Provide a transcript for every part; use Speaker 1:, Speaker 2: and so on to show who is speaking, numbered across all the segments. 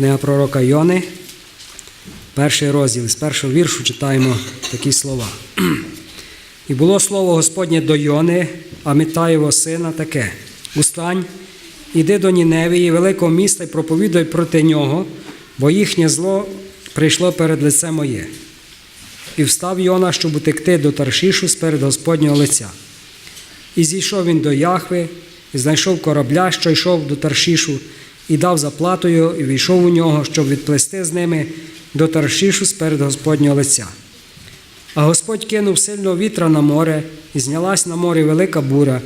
Speaker 1: Книга пророка Йони, перший розділ, з першого віршу читаємо такі слова. І було слово Господнє до Йони, Амітаєвого сина, таке: Устань, іди до Ніневії, великого міста, і проповідуй проти нього, бо їхнє зло прийшло перед лице моє. І встав Йона, щоб утекти до Таршішу сперед Господнього лиця. І зійшов він до Яхви, і знайшов корабля, що йшов до Таршішу, і дав заплатою, і війшов у нього, щоб відплести з ними до Таршішу сперед Господнього лиця. А Господь кинув сильного вітра на море, і знялась на морі велика буря,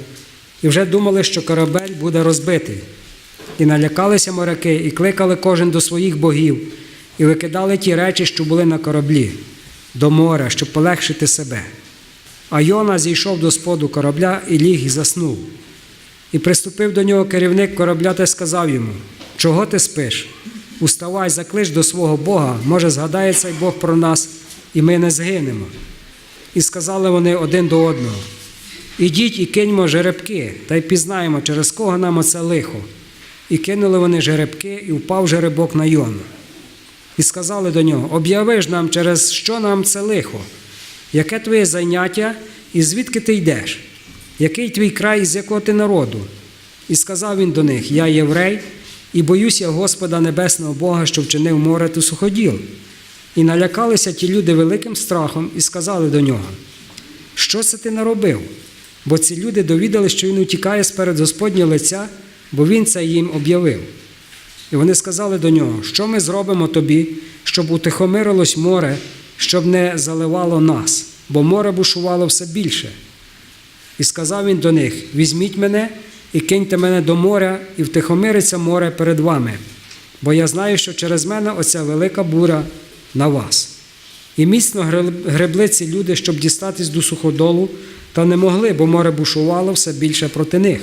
Speaker 1: і вже думали, що корабель буде розбитий. І налякалися моряки, і кликали кожен до своїх богів, і викидали ті речі, що були на кораблі, до моря, щоб полегшити себе. А Йона зійшов до споду корабля і ліг і заснув. І приступив до нього керівник корабля та сказав йому: Чого ти спиш? Уставай, заклич до свого Бога, може, згадає цей Бог про нас, і ми не згинемо. І сказали вони один до одного: Ідіть і киньмо жеребки, та й пізнаємо, через кого нам оце лихо. І кинули вони жеребки, і впав жеребок на Йону. І сказали до нього: Об'яви ж нам, через що нам це лихо, яке твоє заняття, і звідки ти йдеш? Який твій край, з якого ти народу? І сказав він до них: Я єврей, і боюся Господа Небесного Бога, що вчинив море ту суходіл. І налякалися ті люди великим страхом і сказали до нього: Що це ти наробив? Бо ці люди довідали, що він утікає сперед Господнього лиця, бо він це їм об'явив. І вони сказали до нього, що ми зробимо тобі, щоб утихомирилось море, щоб не заливало нас, бо море бушувало все більше. І сказав він до них: Візьміть мене і киньте мене до моря, і втихомириться море перед вами, бо я знаю, що через мене оця велика буря на вас. І міцно гребли ці люди, щоб дістатись до суходолу, та не могли, бо море бушувало все більше проти них.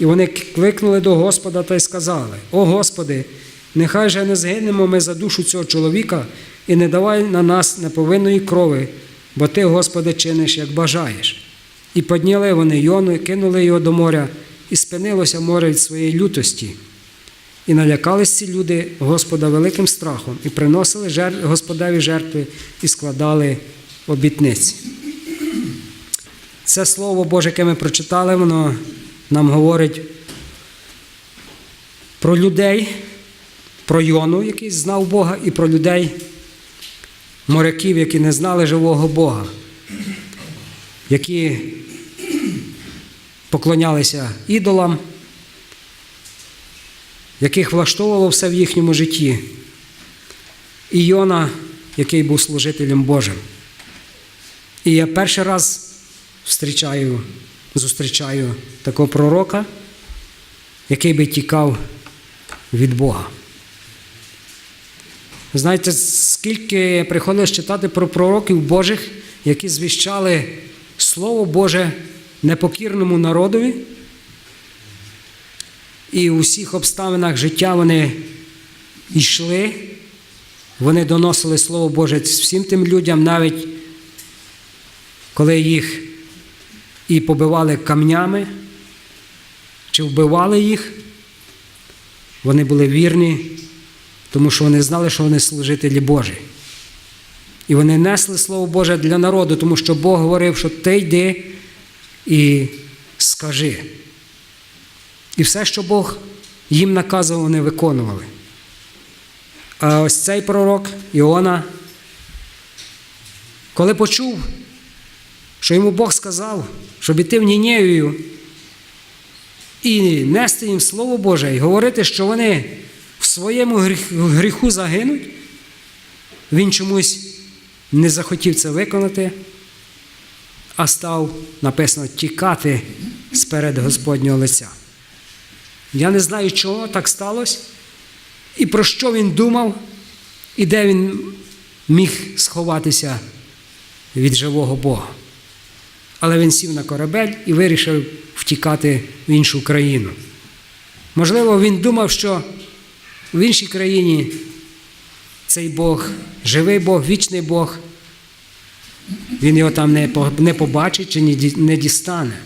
Speaker 1: І вони кликнули до Господа та й сказали: О Господи, нехай же не згинемо ми за душу цього чоловіка і не давай на нас неповинної крови, бо Ти, Господи, чиниш, як бажаєш. І підняли вони Йону, і кинули його до моря, і спинилося море від своєї лютості. І налякались ці люди Господа великим страхом, і приносили жер... Господеві жертви і складали обітниці. Це слово Боже, яке ми прочитали, воно нам говорить про людей, про Йону, який знав Бога, і про людей, моряків, які не знали живого Бога, які поклонялися ідолам, яких влаштовувало все в їхньому житті, і Йона, який був служителем Божим. І я перший раз зустрічаю, зустрічаю такого пророка, який би тікав від Бога. Знаєте, скільки приходилось читати про пророків Божих, які звіщали Слово Боже непокірному народові, і у всіх обставинах життя вони йшли, вони доносили Слово Боже всім тим людям, навіть коли їх і побивали камнями, чи вбивали їх, вони були вірні, тому що вони знали, що вони служителі Божі. І вони несли Слово Боже для народу, тому що Бог говорив, що ти йди і скажи. І все, що Бог їм наказував, вони виконували. А ось цей пророк Іона, коли почув, що йому Бог сказав, щоб іти в Нінєвію і нести їм Слово Боже, і говорити, що вони в своєму гріху загинуть, він чомусь не захотів це виконати, а став, написано, тікати сперед Господнього лиця. Я не знаю, чого так сталося, і про що він думав, і де він міг сховатися від живого Бога. Але він сів на корабель і вирішив втікати в іншу країну. Можливо, він думав, що в іншій країні цей Бог, живий Бог, вічний Бог, він його там не побачить чи не дістане.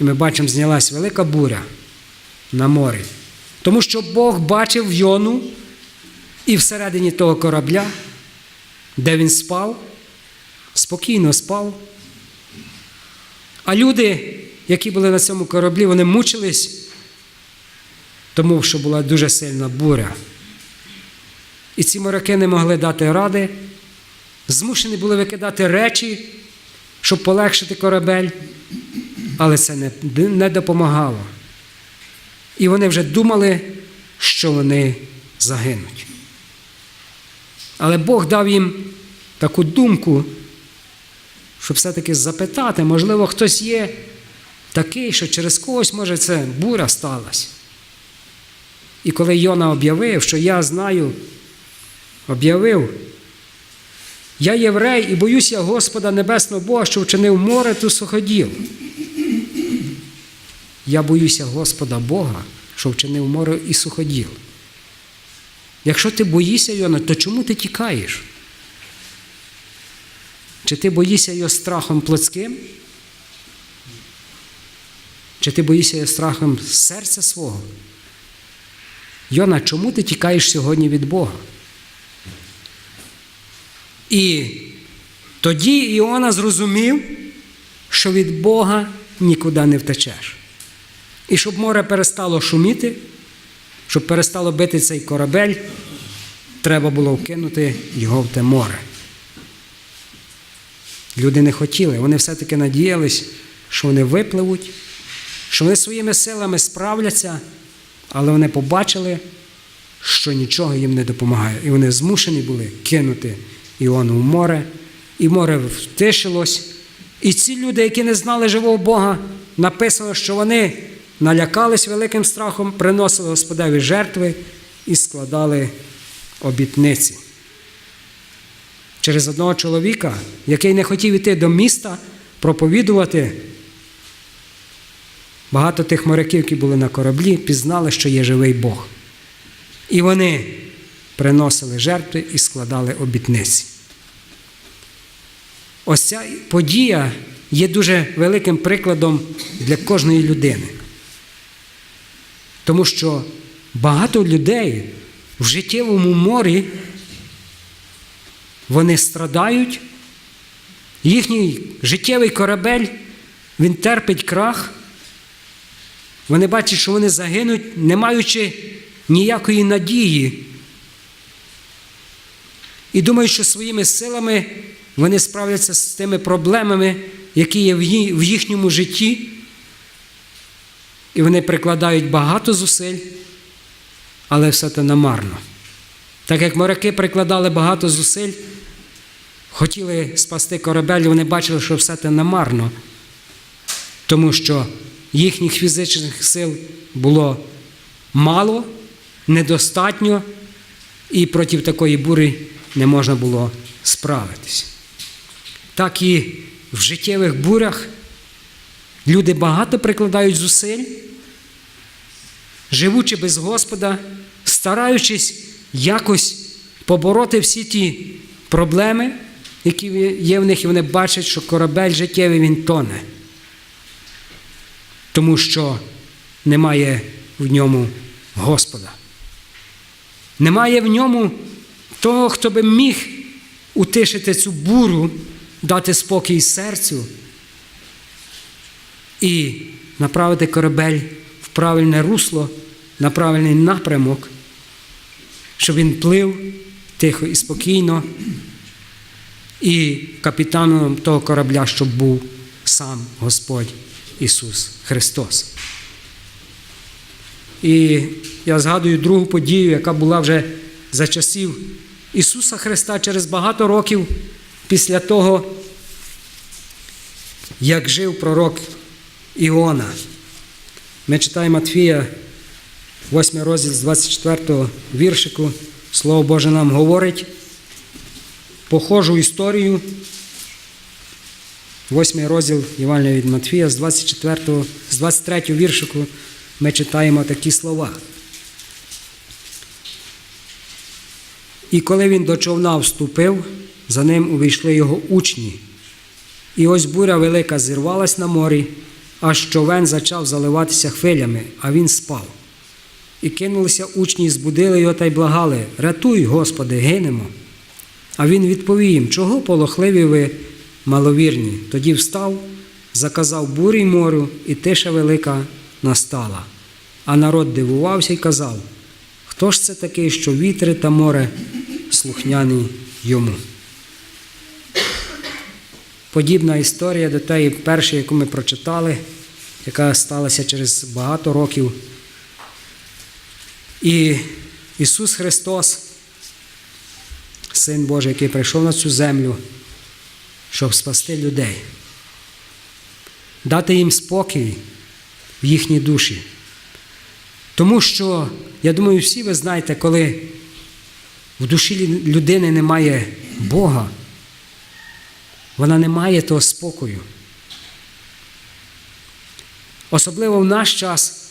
Speaker 1: І ми бачимо, знялась велика буря на морі. Тому що Бог бачив Йону і всередині того корабля, де він спав, спокійно спав. А люди, які були на цьому кораблі, вони мучились, тому що була дуже сильна буря. І ці моряки не могли дати ради, змушені були викидати речі, щоб полегшити корабель, але це не, не допомагало. І вони вже думали, що вони загинуть. Але Бог дав їм таку думку, щоб все-таки запитати, можливо, хтось є такий, що через когось, може, це буря сталася. І коли Йона об'явив, що я знаю, об'явив, я єврей і боюся Господа Небесного Бога, що вчинив море ту суходіл. Я боюся Господа Бога, що вчинив море і суходіл. Якщо ти боїшся Йона, то чому ти тікаєш? Чи ти боїшся його страхом плотським? Чи ти боїшся його страхом серця свого? Йона, чому ти тікаєш сьогодні від Бога? І тоді Іона зрозумів, що від Бога нікуди не втечеш. І щоб море перестало шуміти, щоб перестало бити цей корабель, треба було вкинути його в те море. Люди не хотіли, вони все-таки надіялись, що вони випливуть, що вони своїми силами справляться, але вони побачили, що нічого їм не допомагає. І вони змушені були кинути Іону в море, і море втишилось. І ці люди, які не знали живого Бога, написано, що вони налякались великим страхом, приносили Господеві жертви і складали обітниці. Через одного чоловіка, який не хотів іти до міста, проповідувати. Багато тих моряків, які були на кораблі, пізнали, що є живий Бог. І вони приносили жертви і складали обітниці. Ось ця подія є дуже великим прикладом для кожної людини. Тому що багато людей в життєвому морі вони страдають, їхній життєвий корабель, він терпить крах. Вони бачать, що вони загинуть, не маючи ніякої надії. І думають, що своїми силами вони справляться з тими проблемами, які є в їхньому житті. І вони прикладають багато зусиль, але все це намарно. Так як моряки прикладали багато зусиль, хотіли спасти корабель, вони бачили, що все це намарно, тому що їхніх фізичних сил було мало, недостатньо, і проти такої бури не можна було справитись. Так і в життєвих бурях люди багато прикладають зусиль, живучи без Господа, стараючись якось побороти всі ті проблеми, які є в них, і вони бачать, що корабель життєвий він тоне, тому що немає в ньому Господа. Немає в ньому того, хто би міг утишити цю буру, дати спокій серцю і направити корабель в правильне русло, на правильний напрямок, щоб він плив тихо і спокійно, і капітаном того корабля, щоб був сам Господь Ісус Христос. І я згадую другу подію, яка була вже за часів Ісуса Христа через багато років після того, як жив пророк Іона. Ми читаємо Матфія, 8 розділ з 24 віршику. Слово Боже нам говорить похожу історію. Восьмий розділ Євангелія від Матфія з 24, з 23 віршику ми читаємо такі слова. І коли він до човна вступив, за ним увійшли його учні. І ось буря велика зірвалась на морі, аж човен почав заливатися хвилями, а він спав. І кинулися учні, збудили його та й благали Рятуй, Господи, гинемо. А він відповів їм, чого полохливі ви маловірні. Тоді встав, заказав бурі морю, і тиша велика настала. А народ дивувався і казав, хто ж це такий, що вітри та море слухняні йому. Подібна історія до тієї першої, яку ми прочитали, яка сталася через багато років. І Ісус Христос, Син Божий, який прийшов на цю землю, щоб спасти людей, дати їм спокій в їхній душі. Тому що, я думаю, всі ви знаєте, коли в душі людини немає Бога, вона не має того спокою. Особливо в наш час,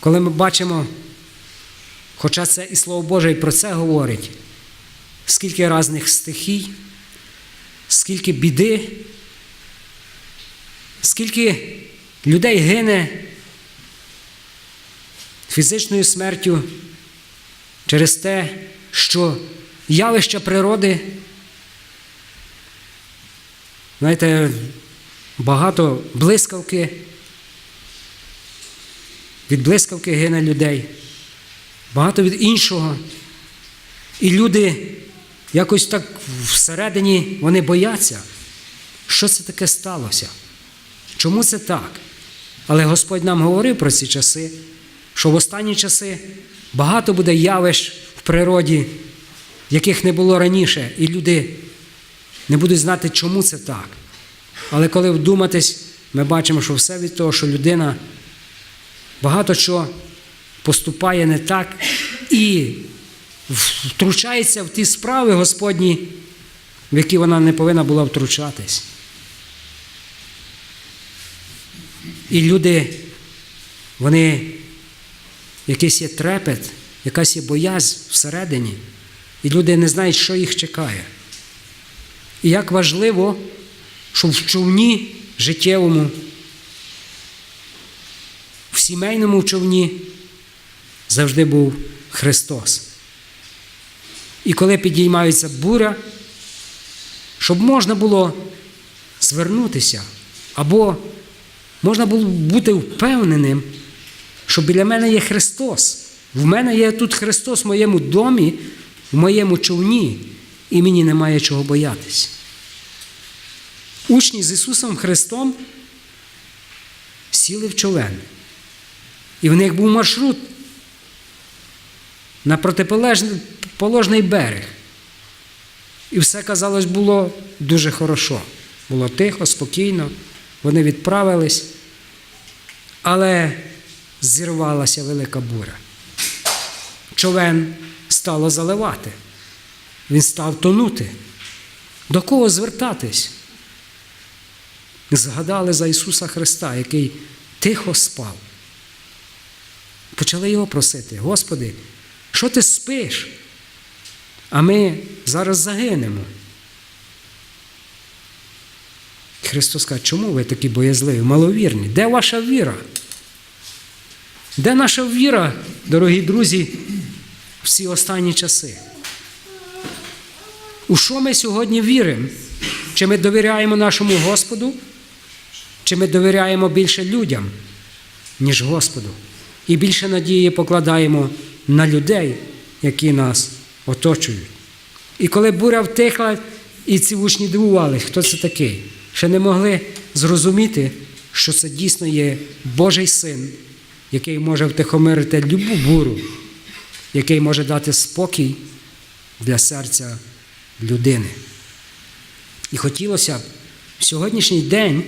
Speaker 1: коли ми бачимо, хоча це і Слово Боже і про це говорить, скільки різних стихій, скільки біди, скільки людей гине фізичною смертю через те, що явища природи, знаєте, багато блискавки, від блискавки гине людей, багато від іншого. І люди якось так всередині вони бояться, що це таке сталося. Чому це так? Але Господь нам говорив про ці часи, що в останні часи багато буде явищ в природі, яких не було раніше, і люди не будуть знати, чому це так. Але коли вдуматись, ми бачимо, що все від того, що людина багато чого поступає не так і втручається в ті справи Господні, в які вона не повинна була втручатись. І люди, вони якийсь є трепет, якась є боязнь всередині, і люди не знають, що їх чекає. І як важливо, щоб в човні життєвому, в сімейному човні завжди був Христос. І коли підіймається буря, щоб можна було звернутися, або можна було бути впевненим, що біля мене є Христос. В мене є тут Христос в моєму домі, в моєму човні, і мені немає чого боятись. Учні з Ісусом Христом сіли в човен. І в них був маршрут на протиположний берег. І все, казалось, було дуже хорошо. Було тихо, спокійно, вони відправились, але зірвалася велика буря. Човен стало заливати, він став тонути. До кого звертатись? Згадали за Ісуса Христа, який тихо спав. Почали його просити, Господи, що ти спиш? А ми зараз загинемо. Христос каже, чому ви такі боязливі, маловірні? Де ваша віра? Де наша віра, дорогі друзі, в ці останні часи? У що ми сьогодні віримо? Чи ми довіряємо нашому Господу, чи ми довіряємо більше людям, ніж Господу? І більше надії покладаємо на людей, які нас оточують. І коли буря втихла, і ці учні дивували, хто це такий, ще не могли зрозуміти, що це дійсно є Божий син, який може втихомирити любу буру, який може дати спокій для серця людини. І хотілося б в сьогоднішній день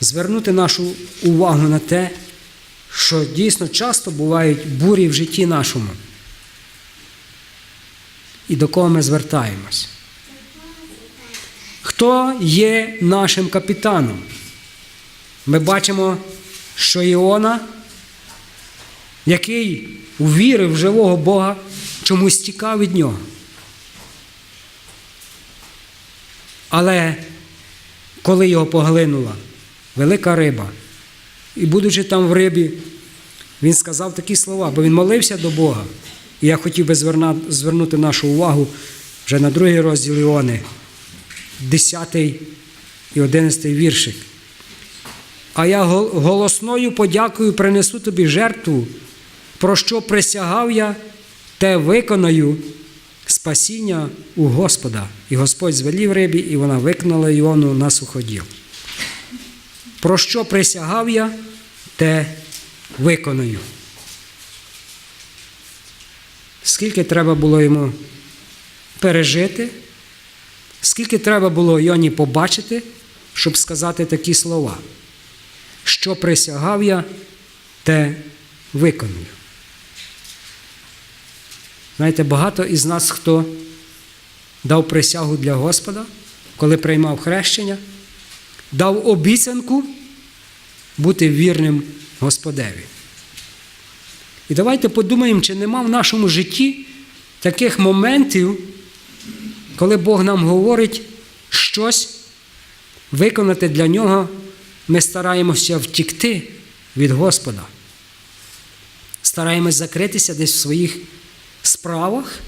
Speaker 1: звернути нашу увагу на те, що дійсно часто бувають бурі в житті нашому. І до кого ми звертаємось? Хто є нашим капітаном? Ми бачимо, що Іона, який увірив в живого Бога, чомусь тікав від нього. Але коли його поглинула велика риба, і будучи там в рибі, Він сказав такі слова, бо він молився до Бога. І я хотів би звернути нашу увагу вже на другий розділ Іони, 10 і 11 віршик. А я голосною подякою принесу тобі жертву, про що присягав я, те виконаю спасіння у Господа. І Господь звелів рибі, і вона виконала Іону на суходіл. Про що присягав я, те виконую. Скільки треба було йому пережити, скільки треба було Йоні побачити, щоб сказати такі слова. Що присягав я, те виконую. Знаєте, багато із нас, хто дав присягу для Господа, коли приймав хрещення, дав обіцянку бути вірним Господеві. І давайте подумаємо, чи нема в нашому житті таких моментів, коли Бог нам говорить щось виконати для нього, ми стараємося втікти від Господа. Стараємось закритися десь в своїх справах,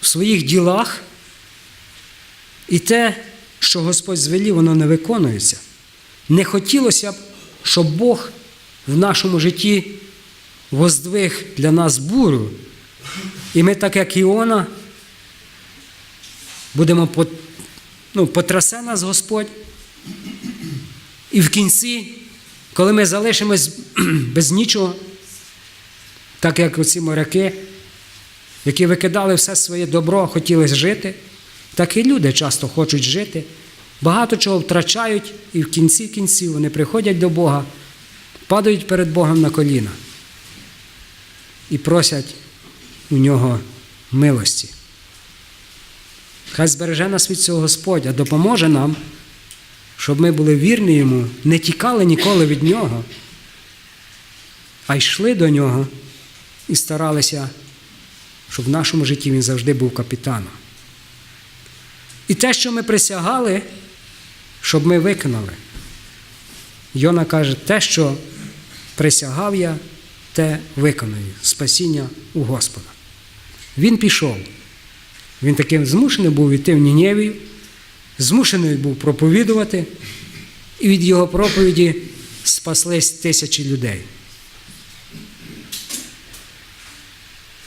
Speaker 1: в своїх ділах. І те, що Господь звелів, воно не виконується. Не хотілося б, щоб Бог в нашому житті воздвиг для нас бурю. І ми, так як Іона, будемо ну, потрясе нас Господь. І в кінці, коли ми залишимось без нічого, так як оці моряки, які викидали все своє добро, хотіли жити, так і люди часто хочуть жити, багато чого втрачають, і в кінці кінців вони приходять до Бога, падають перед Богом на коліна і просять у нього милості. Хай збереже нас від цього Господь, а допоможе нам, щоб ми були вірні йому, не тікали ніколи від нього, а йшли до нього і старалися, щоб в нашому житті він завжди був капітаном. І те, що ми присягали, щоб ми виконали. Йона каже, те, що присягав я, те виконую. Спасіння у Господа. Він пішов. Він таким змушений був йти в Нінєвію, змушений був проповідувати, і від його проповіді спаслись тисячі людей.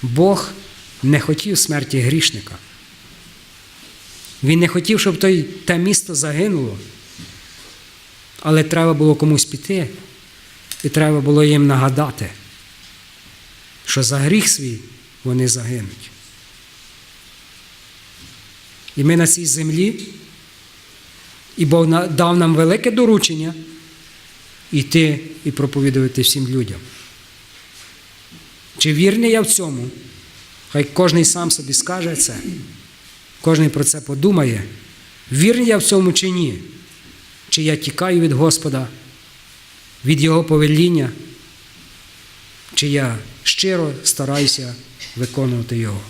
Speaker 1: Бог не хотів смерті грішника. Він не хотів, щоб той, те місто загинуло. Але треба було комусь піти, і треба було їм нагадати, що за гріх свій вони загинуть. І ми на цій землі, і Бог дав нам велике доручення йти і проповідувати всім людям. Чи вірний я в цьому? Хай кожен сам собі скаже це, кожен про це подумає, вірний я в цьому чи ні? Чи я тікаю від Господа, від Його повеління, чи я щиро стараюся виконувати Його.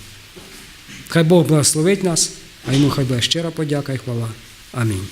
Speaker 1: Хай Бог благословить нас, а йому хай буде щира подяка і хвала. Амінь.